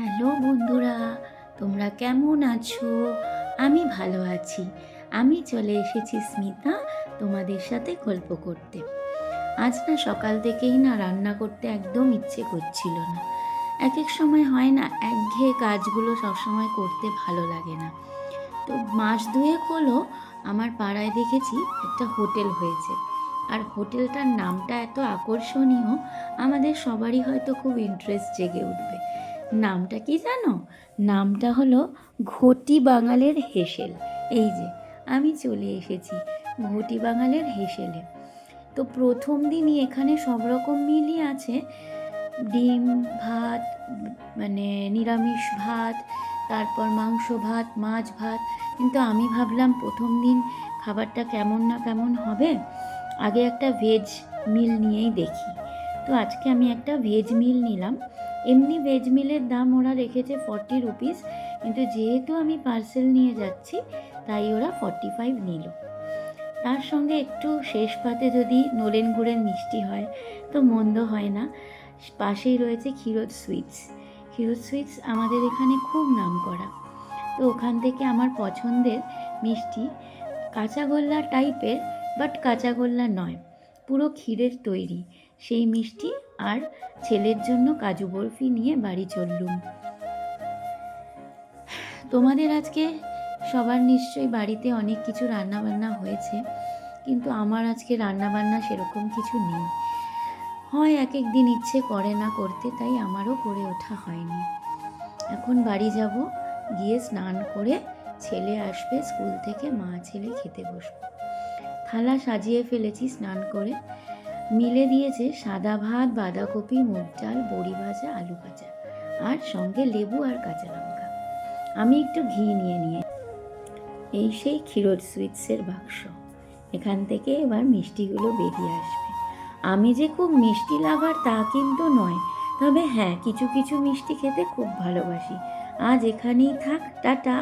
Hello বন্ধুরা, তোমরা কেমন আছো? আমি ভালো আছি। আমি চলে এসেছি স্মিতা তোমাদের সাথে গল্প করতে। আজ না সকাল থেকেই না রান্না করতে একদম ইচ্ছে করছিল না। এক এক সময় হয় না একঘেয়ে কাজগুলো সবসময় করতে ভালো লাগে না। তো মাস দুয়েক হলো আমার পাড়ায় দেখেছি একটা হোটেল হয়েছে। আর হোটেলটার নামটা এত আকর্ষণীয়, আমাদের সবারই হয়তো খুব ইন্টারেস্ট জেগে উঠবে। নামটা কি জানো? নামটা হলো ঘটি বাঙালের হেসেল। এই যে, আমি চলে এসেছি ঘটি বাঙালের হেসেলে। তো প্রথম দিনই এখানে সব রকম মিলই আছে। ডিম ভাত মানে নিরামিষ ভাত, তারপর মাংস ভাত, মাছ ভাত। কিন্তু আমি ভাবলাম প্রথম দিন খাবারটা কেমন না কেমন হবে, আগে একটা ভেজ মিল নিয়েই দেখি। তো আজকে আমি একটা ভেজ মিল নিলাম। এমনি ভেজ মিলের দাম ওরা রেখেছে ফর্টি রুপিস কিন্তু যেহেতু আমি পার্সেল নিয়ে যাচ্ছি, তাই ওরা ফর্টি ফাইভ নিল। তার সঙ্গে একটু শেষ পাতে যদি নলেন গুড়ের মিষ্টি হয়, তো মন্দ হয় না। পাশেই রয়েছে ক্ষীরোদ সুইটস ক্ষীরোদ সুইটস আমাদের এখানে খুব নাম করা। তো ওখান থেকে আমার পছন্দের মিষ্টি কাঁচাগোল্লা টাইপের বাট কাঁচাগোল্লা নয়। পুরো ক্ষীরের তৈরি। সেই মিষ্টি আর ছেলের জন্য কাজু বরফি নিয়ে বাড়ি চললুম। তোমাদের আজকে সবার নিশ্চয়ই বাড়িতে অনেক কিছু রান্নাবান্না হয়েছে, কিন্তু আমার আজকে রান্নাবান্না সেরকম কিছু নেই। হয় এক এক দিন ইচ্ছে করে না করতে, তাই আমারও করে ওঠা হয়নি। এখন বাড়ি যাব, গিয়ে স্নান করে ছেলে আসবে, স্কুল থেকে মা ছেলে খেতে বসবো। থালা সাজিয়ে ফেলেছি স্নান করে। মিলে দিয়েছে সাদা ভাত, বাঁধাকপি, মুগ ডাল, বড়ি ভাজা, আলু ভাজা, আর সঙ্গে লেবু আর কাঁচা লঙ্কা। আমি একটু ঘি নিয়ে নিয়ে এই সেই ক্ষীরোদ সুইটসের বাক্স। এখান থেকে এবার মিষ্টিগুলো বেরিয়ে আসবে। আমি যে খুব মিষ্টি লাভার তা কিন্তু নয়, তবে হ্যাঁ কিছু কিছু মিষ্টি খেতে খুব ভালোবাসি। আজ এখানেই থাক, টাটা।